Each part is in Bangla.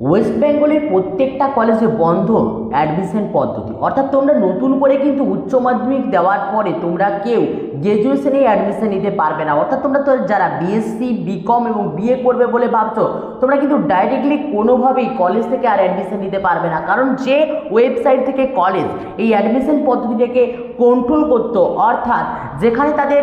ওয়েস্ট বেঙ্গলের প্রত্যেকটা কলেজে বন্ধ অ্যাডমিশন পদ্ধতি। অর্থাৎ তোমরা নতুন করে কিন্তু উচ্চ মাধ্যমিক দেওয়ার পরে তোমরা কেউ গ্র্যাজুয়েশনে অ্যাডমিশন নিতে পারবে না। অর্থাৎ তোমরা তো যারা বিএসসি বিকম এবং বিএ করবে বলে ভাবছ, তোমরা কিন্তু ডাইরেক্টলি কোনোভাবেই কলেজ থেকে আর অ্যাডমিশন নিতে পারবে না। কারণ যে ওয়েবসাইট থেকে কলেজ এই অ্যাডমিশন পদ্ধতিটাকে কন্ট্রোল করতো, অর্থাৎ যেখানে তাদের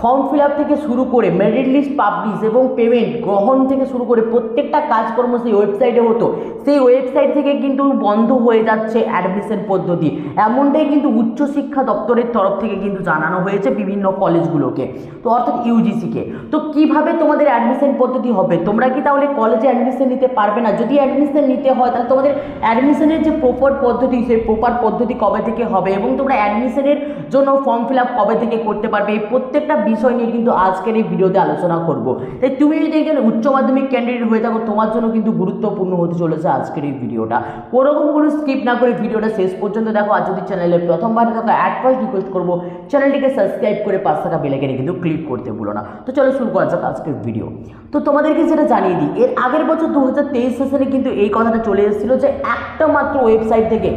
ফর্ম ফিল থেকে শুরু করে মেরিট লিস্ট পাবলিশ এবং পেমেন্ট গ্রহণ থেকে শুরু করে প্রত্যেকটা কাজকর্ম সেই ওয়েবসাইটে হতো, সেই ওয়েবসাইট থেকে কিন্তু বন্ধ হয়ে যাচ্ছে অ্যাডমিশন পদ্ধতি। এমনটাই কিন্তু উচ্চশিক্ষা দপ্তরের তরফ থেকে কিন্তু জানানো হয়েছে। বিভিন্ন কলেজগুলোকে। তো অর্থাৎ ইউজিসিকে তো কীভাবে তোমাদের অ্যাডমিশন পদ্ধতি হবে? তোমরা কি তাহলে কলেজে অ্যাডমিশন নিতে পারবে না? যদি অ্যাডমিশন নিতে হয়, তাহলে তোমাদের অ্যাডমিশনের যে প্রপার পদ্ধতি, সেই প্রপার পদ্ধতি কবে থেকে হবে? এবং তোমরা অ্যাডমিশনের জন্য ফর্ম ফিল আপ কবে থেকে করতে পারবে, এই প্রত্যেকটা বিষয় নিয়ে কিন্তু আজকের এই ভিডিওতে আলোচনা করব। তাই তুমি যদি একজন উচ্চ মাধ্যমিক ক্যান্ডিডেট হয়ে থাকো, তোমার জন্য কিন্তু গুরুত্বপূর্ণ হতে চলেছে আজকের এই ভিডিওটা। কোনোরকম কোনো স্কিপ না করে ভিডিওটা শেষ পর্যন্ত দেখো, আর যদি চ্যানেলে প্রথমবার দেখো অ্যাড ফার্স্ট রিকোয়েস্ট করব চ্যানেলটিকে সাবস্ক্রাইব করে পাঁচ টাকা বেলাইকেনে কিন্তু ক্লিক করতে ভুলো না। তো চলো শুরু করা যাক আজকের ভিডিও তো তোমাদেরকে যেটা জানিয়ে দিই, এর আগের বছর দু হাজার তেইশ সেশনে কিন্তু এই কথাটা চলে এসেছিল যে একটা মাত্র ওয়েবসাইট থেকে,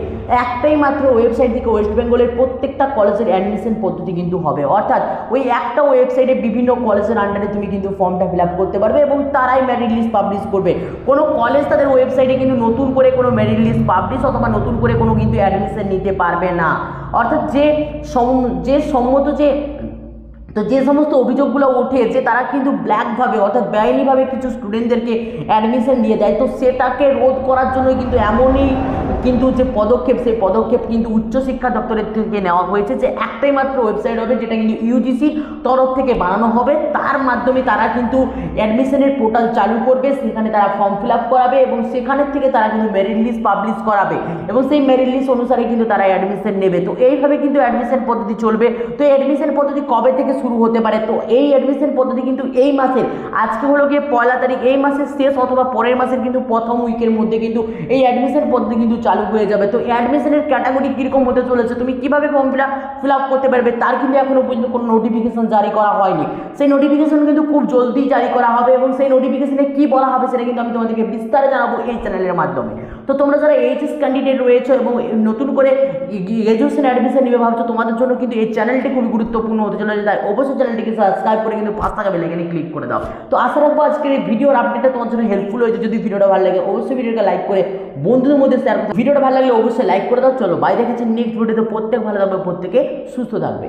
একটাই মাত্র ওয়েবসাইট থেকে ওয়েস্ট বেঙ্গলের প্রত্যেকটা কলেজের অ্যাডমিশন পদ্ধতি কিন্তু হবে। অর্থাৎ ওই একটা ওয়েবসাইটে বিভিন্ন কলেজের আন্ডারে তুমি কিন্তু ফর্মটা ফিল করতে পারবে এবং তারাই মেরিট লিস্ট পাবলিশ করবে। কোনো কলেজ তাদের ওয়েবসাইটে কিন্তু নতুন করে কোনো মেরিট লিস্ট পাবলিশ অথবা নতুন করে কোনো কিন্তু অ্যাডমিশন নিতে পারবে না। অর্থাৎ যে সম- যে সম্মত যে তো যে সমস্ত অভিযোগগুলো ওঠে যে তারা কিন্তু ব্ল্যাকভাবে অর্থাৎ বেআইনিভাবে কিছু স্টুডেন্টদেরকে অ্যাডমিশন দিয়ে দেয়। তো সেটাকে রোধ করার জন্যই কিন্তু এমনই কিন্তু যে পদক্ষেপ, সেই পদক্ষেপ কিন্তু উচ্চশিক্ষা দপ্তরের থেকে নেওয়া হয়েছে যে একটাই মাত্র ওয়েবসাইট হবে, যেটা কিন্তু ইউজিসির তরফ থেকে বানানো হবে। তার মাধ্যমে তারা কিন্তু অ্যাডমিশনের পোর্টাল চালু করবে, সেখানে তারা ফর্ম ফিল আপ করাবে এবং সেখানের থেকে তারা কিন্তু মেরিট লিস্ট পাবলিশ করাবে এবং সেই মেরিট লিস্ট অনুসারে কিন্তু তারা অ্যাডমিশন নেবে। তো এইভাবে কিন্তু অ্যাডমিশন পদ্ধতি চলবে। তো অ্যাডমিশন পদ্ধতি কবে থেকে শুরু হতে পারে। তো এই অ্যাডমিশন পদ্ধতি কিন্তু এই মাসের, আজকে হলো গিয়ে পয়লা তারিখ, এই মাসের শেষ অথবা পরের মাসের কিন্তু প্রথম উইকের মধ্যে কিন্তু এই অ্যাডমিশন পদ্ধতি কিন্তু চালু হয়ে যাবে। তো অ্যাডমিশনের ক্যাটাগরি কীরকম হতে চলেছে, তুমি কীভাবে form fill up fill up করতে পারবে, তার কিন্তু এখনও পর্যন্ত কোনো নোটিফিকেশন জারি করা হয়নি। সেই নোটিফিকেশন কিন্তু খুব জলদি জারি করা হবে এবং সেই নোটিফিকেশনে কী বলা হবে সেটা কিন্তু আমি তোমাদেরকে বিস্তারে জানাব এই চ্যানেলের মাধ্যমে। তো তোমরা যারা এইচএস ক্যান্ডিডেট রয়েছে এবং নতুন করে গ্র্যাজুয়েশন অ্যাডমিশন নিবে ভাবছ, তোমাদের জন্য কিন্তু এই চ্যানেলটি খুবই গুরুত্বপূর্ণ হতে চলেছে। তাই অবশ্যই চ্যানেলটিকে সাবস্ক্রাইব করে কিন্তু পাঁচ টাকা বেলাইকানে ক্লিক করে দাও। তো আশা রাখব আজকের এই ভিডিওর আপডেটটা তোমার জন্য হেল্পফুল হয়েছে। যদি ভিডিওটা ভালো লাগে, অবশ্যই ভিডিওটা লাইক করে বন্ধুদের মধ্যে শেয়ার করো। ভিডিওটা ভালো লাগলে অবশ্যই লাইক করে দাও। চলো বাই দেখেছি নেক্সট ভিডিওতে প্রত্যেক ভালো থাকবে, প্রত্যেকে সুস্থ থাকবে।